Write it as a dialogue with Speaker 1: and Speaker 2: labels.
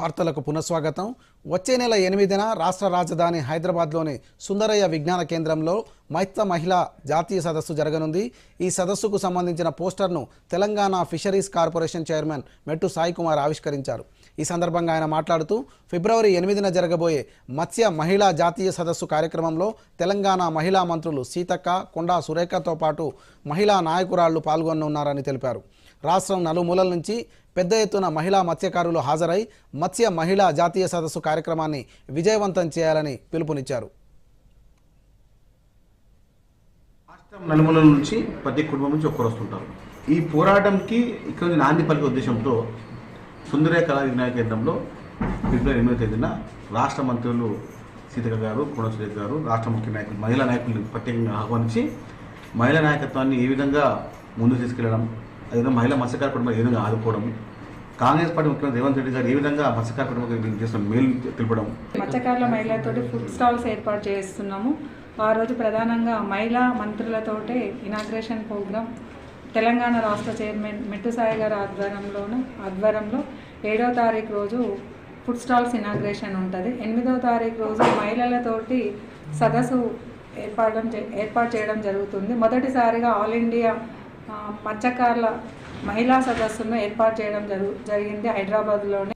Speaker 1: వార్తలకు పునఃస్వాగతం. వచ్చే నెల ఎనిమిదిన రాష్ట్ర రాజధాని హైదరాబాద్లోని సుందరయ్య విజ్ఞాన కేంద్రంలో మైత్ర మహిళా జాతీయ సదస్సు జరగనుంది. ఈ సదస్సుకు సంబంధించిన పోస్టర్ను తెలంగాణ ఫిషరీస్ కార్పొరేషన్ చైర్మన్ మెట్టు సాయి కుమార్ ఆవిష్కరించారు. ఈ సందర్భంగా ఆయన మాట్లాడుతూ ఫిబ్రవరి ఎనిమిదిన జరగబోయే మత్స్య మహిళా జాతీయ సదస్సు కార్యక్రమంలో తెలంగాణ మహిళా మంత్రులు సీతక్క కొండా సురేఖతో పాటు మహిళా నాయకురాళ్ళు పాల్గొనున్నారని తెలిపారు. రాష్ట్రం నలుమూలల నుంచి పెద్ద ఎత్తున మహిళా మత్స్యకారులు హాజరై మత్స్య మహిళా జాతీయ సదస్సు కార్యక్రమాన్ని విజయవంతం చేయాలని పిలుపునిచ్చారు.
Speaker 2: రాష్ట్రం నలుమూలల నుంచి ప్రతి కుటుంబం నుంచి ఒక్కరు వస్తుంటారు. ఈ పోరాటంకి ఇక్కడ నాంది పలికే ఉద్దేశంతో సుందరయ్య కళా విజ్ఞాన కేంద్రంలో ఫిబ్రవరి ఎనిమిదో తేదీన రాష్ట్ర మంత్రులు సీతక గారు కోన గారు రాష్ట్ర ముఖ్య నాయకులు మహిళా నాయకులను ప్రత్యేకంగా ఆహ్వానించి మహిళా నాయకత్వాన్ని ఏ విధంగా ముందుకు తీసుకెళ్ళడం అదేవిధంగా మహిళా మత్స్యకార కుటుంబం ఏ విధంగా ఆదుకోవడం కాంగ్రెస్ పార్టీ ముఖ్యమంత్రి రేవంత్ రెడ్డి గారు ఏ విధంగా మత్స్యకార కుటుంబం చేస్తున్న మేలు తెలపడం
Speaker 3: మత్స్యకారుల మహిళలతో ఫుడ్ స్టాల్స్ ఏర్పాటు చేస్తున్నాము. ఆ రోజు ప్రధానంగా మహిళా మంత్రులతోటే ఇనాగ్రేషన్ ప్రోగ్రామ్ తెలంగాణ రాష్ట్ర చైర్మన్ మెట్టు సాయి గారి ఆధ్వర్యంలోను ఆధ్వర్యంలో ఏడో తారీఖు రోజు ఫుడ్ స్టాల్స్ ఇనాగ్రేషన్ ఉంటుంది. ఎనిమిదవ తారీఖు రోజు మహిళలతోటి సదస్సు ఏర్పడడం ఏర్పాటు చేయడం జరుగుతుంది. మొదటిసారిగా ఆల్ ఇండియా మత్స్యకారుల మహిళా సదస్సును ఏర్పాటు చేయడం జరుగు జరిగింది హైదరాబాద్లోనే.